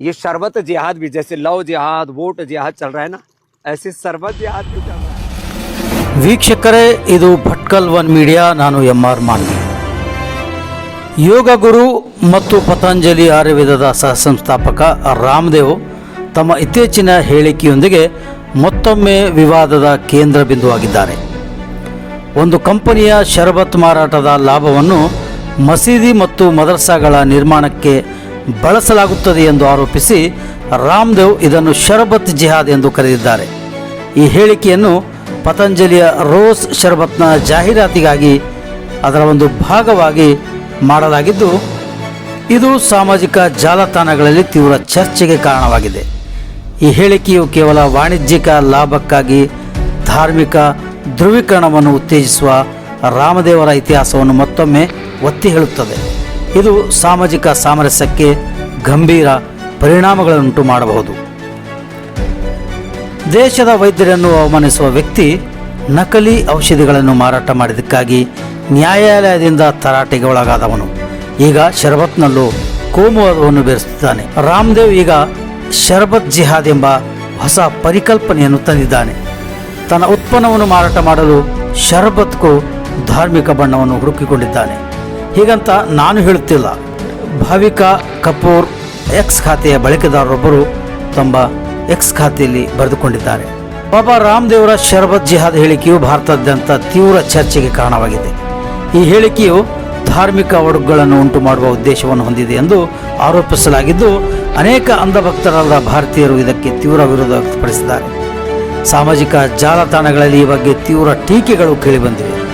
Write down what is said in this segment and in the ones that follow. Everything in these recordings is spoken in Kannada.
ये शरबत जिहाद भी जैसे लव जिहाद वोट जिहाद चल रहा है ना ऐसे शरबत जिहाद भी चल रहा है ವೀಕ್ಷಕರೇ ಇದು ಭಟ್ಕಲ್ ಒನ್ ಮೀಡಿಯಾ ನಾನು ಎಂ ಆರ್ ಮಾನ್ವಿ ಯೋಗ ಗುರು ಮತ್ತು ಪತಂಜಲಿ ಆಯುರ್ವೇದದ ಸಹ ಸಂಸ್ಥಾಪಕ ರಾಮದೇವ್ ತಮ್ಮ ಇತ್ತೀಚಿನ ಹೇಳಿಕೆಯೊಂದಿಗೆ ಮತ್ತೊಮ್ಮೆ ವಿವಾದದ ಕೇಂದ್ರ ಬಿಂದುವಾಗಿದ್ದಾರೆ ಒಂದು ಕಂಪನಿಯ ಶರಬತ್ ಮಾರಾಟದ ಲಾಭವನ್ನು ಮಸೀದಿ ಮತ್ತು ಮದರ್ಸಾಗಳ ನಿರ್ಮಾಣಕ್ಕೆ ಬಳಸಲಾಗುತ್ತದೆ ಎಂದು ಆರೋಪಿಸಿ ರಾಮದೇವ್ ಇದನ್ನು ಶರಬತ್ ಜಿಹಾದ್ ಎಂದು ಕರೆದಿದ್ದಾರೆ. ಈ ಹೇಳಿಕೆಯನ್ನು ಪತಂಜಲಿಯ ರೋಸ್ ಶರಬತ್ನ ಜಾಹೀರಾತಿಗಾಗಿ ಅದರ ಒಂದು ಭಾಗವಾಗಿ ಮಾಡಲಾಗಿದ್ದು, ಇದು ಸಾಮಾಜಿಕ ಜಾಲತಾಣಗಳಲ್ಲಿ ತೀವ್ರ ಚರ್ಚೆಗೆ ಕಾರಣವಾಗಿದೆ. ಈ ಹೇಳಿಕೆಯು ಕೇವಲ ವಾಣಿಜ್ಯಿಕ ಲಾಭಕ್ಕಾಗಿ ಧಾರ್ಮಿಕ ಧ್ರುವೀಕರಣವನ್ನು ಉತ್ತೇಜಿಸುವ ರಾಮದೇವರ ಇತಿಹಾಸವನ್ನು ಮತ್ತೊಮ್ಮೆ ಒತ್ತಿ ಹೇಳುತ್ತದೆ. ಇದು ಸಾಮಾಜಿಕ ಸಾಮರಸ್ಯಕ್ಕೆ ಗಂಭೀರ ಪರಿಣಾಮಗಳನ್ನುಂಟು ಮಾಡಬಹುದು. ದೇಶದ ವೈದ್ಯರನ್ನು ಅವಮಾನಿಸುವ ವ್ಯಕ್ತಿ ನಕಲಿ ಔಷಧಿಗಳನ್ನು ಮಾರಾಟ ಮಾಡಿದ್ದಕ್ಕಾಗಿ ನ್ಯಾಯಾಲಯದಿಂದ ತರಾಟೆಗೆ ಒಳಗಾದವನು. ಈಗ ಶರಬತ್ನಲ್ಲೂ ಕೋಮುವಾದವನ್ನು ಬೆರೆಸುತ್ತಿದ್ದಾನೆ. ರಾಮದೇವ್ ಈಗ ಶರಬತ್ ಜಿಹಾದ್ ಎಂಬ ಹೊಸ ಪರಿಕಲ್ಪನೆಯನ್ನು ತಂದಿದ್ದಾನೆ. ತನ್ನ ಉತ್ಪನ್ನವನ್ನು ಮಾರಾಟ ಮಾಡಲು ಶರಬತ್ಗೂ ಧಾರ್ಮಿಕ ಬಣ್ಣವನ್ನು ಹುಡುಕಿಕೊಂಡಿದ್ದಾನೆ. ಹೀಗಂತ ನಾನು ಹೇಳುತ್ತಿಲ್ಲ. ಭಾವಿಕಾ ಕಪೂರ್ ಎಕ್ಸ್ ಖಾತೆಯ ಬಳಕೆದಾರರೊಬ್ಬರು ತಮ್ಮ ಎಕ್ಸ್ ಖಾತೆಯಲ್ಲಿ ಬರೆದುಕೊಂಡಿದ್ದಾರೆ. ಬಾಬಾ ರಾಮದೇವರ ಶರಬತ್ ಜಿಹಾದ್ ಹೇಳಿಕೆಯು ಭಾರತಾದ್ಯಂತ ತೀವ್ರ ಚರ್ಚೆಗೆ ಕಾರಣವಾಗಿದೆ. ಈ ಹೇಳಿಕೆಯು ಧಾರ್ಮಿಕ ಒಡಗುಗಳನ್ನು ಉಂಟು ಮಾಡುವ ಉದ್ದೇಶವನ್ನು ಹೊಂದಿದೆ ಎಂದು ಆರೋಪಿಸಲಾಗಿದ್ದು, ಅನೇಕ ಅಂಧಭಕ್ತರಾದ ಭಾರತೀಯರು ಇದಕ್ಕೆ ತೀವ್ರ ವಿರೋಧ ವ್ಯಕ್ತಪಡಿಸಿದ್ದಾರೆ. ಸಾಮಾಜಿಕ ಜಾಲತಾಣಗಳಲ್ಲಿ ಈ ಬಗ್ಗೆ ತೀವ್ರ ಟೀಕೆಗಳು ಕೇಳಿಬಂದಿವೆ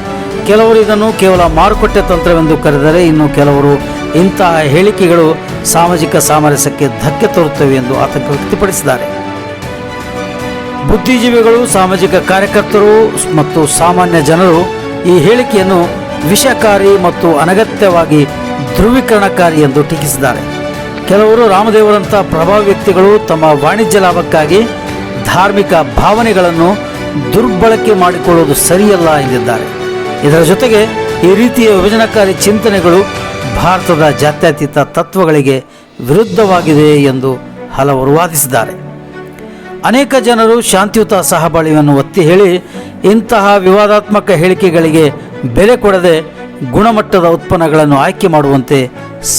ಕೆಲವರು ಇದನ್ನು ಕೇವಲ ಮಾರುಕಟ್ಟೆ ತಂತ್ರವೆಂದು ಕರೆದರೆ ಇನ್ನು ಕೆಲವರು ಇಂತಹ ಹೇಳಿಕೆಗಳು ಸಾಮಾಜಿಕ ಸಾಮರಸ್ಯಕ್ಕೆ ಧಕ್ಕೆ ತರುತ್ತವೆ ಎಂದು ಆತಂಕ ವ್ಯಕ್ತಪಡಿಸಿದ್ದಾರೆ. ಬುದ್ಧಿಜೀವಿಗಳು, ಸಾಮಾಜಿಕ ಕಾರ್ಯಕರ್ತರು ಮತ್ತು ಸಾಮಾನ್ಯ ಜನರು ಈ ಹೇಳಿಕೆಯನ್ನು ವಿಷಕಾರಿ ಮತ್ತು ಅನಗತ್ಯವಾಗಿ ಧ್ರುವೀಕರಣಕಾರಿ ಎಂದು ಟೀಕಿಸಿದ್ದಾರೆ. ಕೆಲವರು ರಾಮದೇವರಂಥ ಪ್ರಭಾವಿ ವ್ಯಕ್ತಿಗಳು ತಮ್ಮ ವಾಣಿಜ್ಯ ಲಾಭಕ್ಕಾಗಿ ಧಾರ್ಮಿಕ ಭಾವನೆಗಳನ್ನು ದುರ್ಬಳಕೆ ಮಾಡಿಕೊಳ್ಳುವುದು ಸರಿಯಲ್ಲ ಎಂದಿದ್ದಾರೆ. ಇದರ ಜೊತೆಗೆ ಈ ರೀತಿಯ ವಿಭಜನಕಾರಿ ಚಿಂತನೆಗಳು ಭಾರತದ ಜಾತ್ಯತೀತ ತತ್ವಗಳಿಗೆ ವಿರುದ್ಧವಾಗಿದೆ ಎಂದು ಹಲವರು ವಾದಿಸಿದ್ದಾರೆ. ಅನೇಕ ಜನರು ಶಾಂತಿಯುತ ಸಹಬಾಳ್ವೆಯನ್ನು ಒತ್ತಿ ಹೇಳಿ ಇಂತಹ ವಿವಾದಾತ್ಮಕ ಹೇಳಿಕೆಗಳಿಗೆ ಬೆಲೆ ಕೊಡದೆ ಗುಣಮಟ್ಟದ ಉತ್ಪನ್ನಗಳನ್ನು ಆಯ್ಕೆ ಮಾಡುವಂತೆ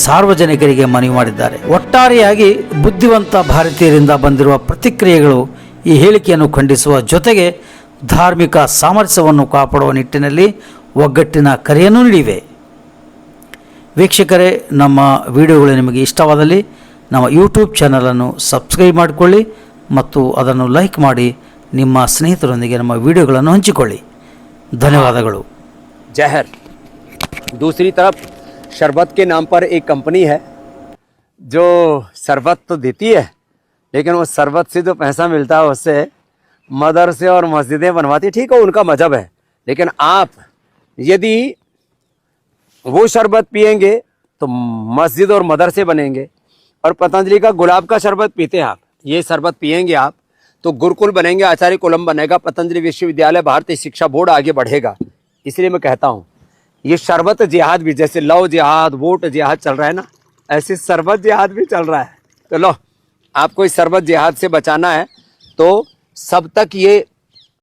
ಸಾರ್ವಜನಿಕರಿಗೆ ಮನವಿ ಮಾಡಿದ್ದಾರೆ. ಒಟ್ಟಾರೆಯಾಗಿ ಬುದ್ಧಿವಂತ ಭಾರತೀಯರಿಂದ ಬಂದಿರುವ ಪ್ರತಿಕ್ರಿಯೆಗಳು ಈ ಹೇಳಿಕೆಯನ್ನು ಖಂಡಿಸುವ ಜೊತೆಗೆ ಧಾರ್ಮಿಕ ಸಾಮರಸ್ಯವನ್ನು ಕಾಪಾಡುವ ನಿಟ್ಟಿನಲ್ಲಿ ಒಗ್ಗಟ್ಟಿನ ಕರೆಯನ್ನು ನೀಡಿವೆ ವೀಕ್ಷಕರೇ ನಮ್ಮ ವಿಡಿಯೋಗಳು ನಿಮಗೆ ಇಷ್ಟವಾದಲ್ಲಿ ನಮ್ಮ ಯೂಟ್ಯೂಬ್ ಚಾನಲನ್ನು ಸಬ್ಸ್ಕ್ರೈಬ್ ಮಾಡಿಕೊಳ್ಳಿ ಮತ್ತು ಅದನ್ನು ಲೈಕ್ ಮಾಡಿ ನಿಮ್ಮ ಸ್ನೇಹಿತರೊಂದಿಗೆ ನಮ್ಮ ವಿಡಿಯೋಗಳನ್ನು ಹಂಚಿಕೊಳ್ಳಿ ಧನ್ಯವಾದಗಳು जहर दूसरी तरफ शरबत के नाम पर एक कंपनी है जो शरबत तो देती है लेकिन वो शरबत से जो पैसा मिलता है उससे मदरसे और मस्जिदें बनवाती, ठीक है, उनका मज़हब है। लेकिन आप यदि वो शरबत पियेंगे तो मस्जिद और मदरसे बनेंगे। और पतंजलि का गुलाब का शरबत पीते हैं आप, ये शरबत पियेंगे आप तो गुरुकुल बनेंगे, आचार्य कुलम बनेगा, पतंजलि विश्वविद्यालय, भारतीय शिक्षा बोर्ड आगे बढ़ेगा। इसलिए मैं कहता हूँ, ये शरबत जिहाद भी, जैसे लव जिहाद, वोट जिहाद चल रहा है ना, ऐसे शरबत जिहाद भी चल रहा है। तो लो, आपको इस शरबत जिहाद से बचाना है तो सब तक ये